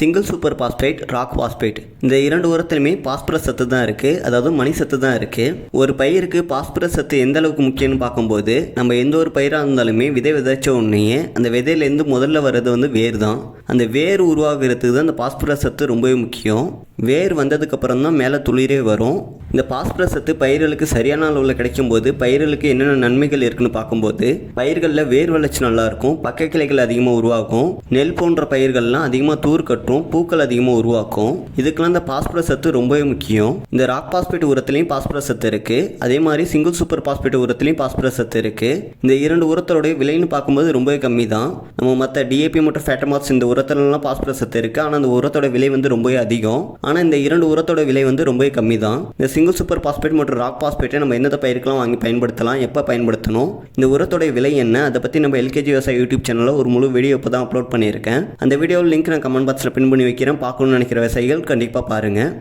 Single super phosphate rock phosphate இந்த இரண்டு உரத்துலையுமே phosphorus சத்து தான் இருக்குது அதாவது மணி சத்து தான் இருக்குது ஒரு பயிருக்கு பாஸ்பரஸ் சத்து எந்த அளவுக்கு முக்கியம்னு பார்க்கும்போது நம்ம எந்த ஒரு பயிராக இருந்தாலுமே விதை விதைச்ச உடனேயே அந்த விதையிலேருந்து முதல்ல வர்றது வந்து வேர் தான். அந்த வேர் உருவாகிறதுக்கு தான் அந்த பாஸ்பரஸ் சத்து ரொம்பவே முக்கியம். வேர் வந்ததுக்கப்புறம் தான் மேலே துளிரே வரும். இந்த பாஸ்பரஸ் சத்து பயிர்களுக்கு சரியான அளவில் கிடைக்கும் போது பயிர்களுக்கு என்னென்ன நன்மைகள் இருக்குன்னு பார்க்கும்போது பயிர்களில் வேர் வளர்ச்சி நல்லாயிருக்கும் பக்க கிளைகள் அதிகமாக உருவாகும். நெல் போன்ற பயிர்கள்லாம் அதிகமாக தூர் கட்டும். பூக்கள் அதிகமாக உருவாக்கும். இதுக்கெல்லாம் இந்த பாஸ்பரஸ் சத்து ரொம்பவே முக்கியம். இந்த ராக் பாஸ்பேட் உரத்துலையும் பாஸ்பரஸ் சத்து இருக்குது அதே மாதிரி சிங்கிள் சூப்பர் பாஸ்பேட் உரத்துலையும் பாஸ்பரஸ் சத்து இருக்குது இந்த இரண்டு உரத்தோடைய விலைன்னு பார்க்கும்போது ரொம்பவே கம்மி தான் நம்ம மற்ற டிஏபி மற்றும் ஃபேட்டமாக்ஸ் இந்த உரத்துலலாம் பாஸ்பரஸ் சத்து இருக்குது ஆனால் அந்த உரத்தோட விலை வந்து ரொம்பவே அதிகம். ஆனால் இந்த இரண்டு உரத்தோட விலை வந்து ரொம்பவே கம்மி தான் இந்த சிங்கிள் சூப்பர் பாஸ்பேட் மற்றும் ராக் பாஸ்பேட்டை நம்ம எந்தெந்த பயிருக்கெல்லாம் வாங்கி பயன்படுத்தலாம் எப்போ பயன்படுத்தணும் இந்த உரத்தோட விலை என்ன அதை பற்றி நம்ம எல்கேஜி விவசாய யூடியூப் சேனலில் ஒரு முழு வீடியோ இப்போ தான் அப்லோட் பண்ணியிருக்கேன். அந்த வீடியோவில் லிங்க் நான் கமெண்ட் பாக்ஸில் பின் பண்ணி வைக்கிறேன். பார்க்கணும்னு நினைக்கிற விவசாயிகள் கண்டிப்பாக பாருங்கள்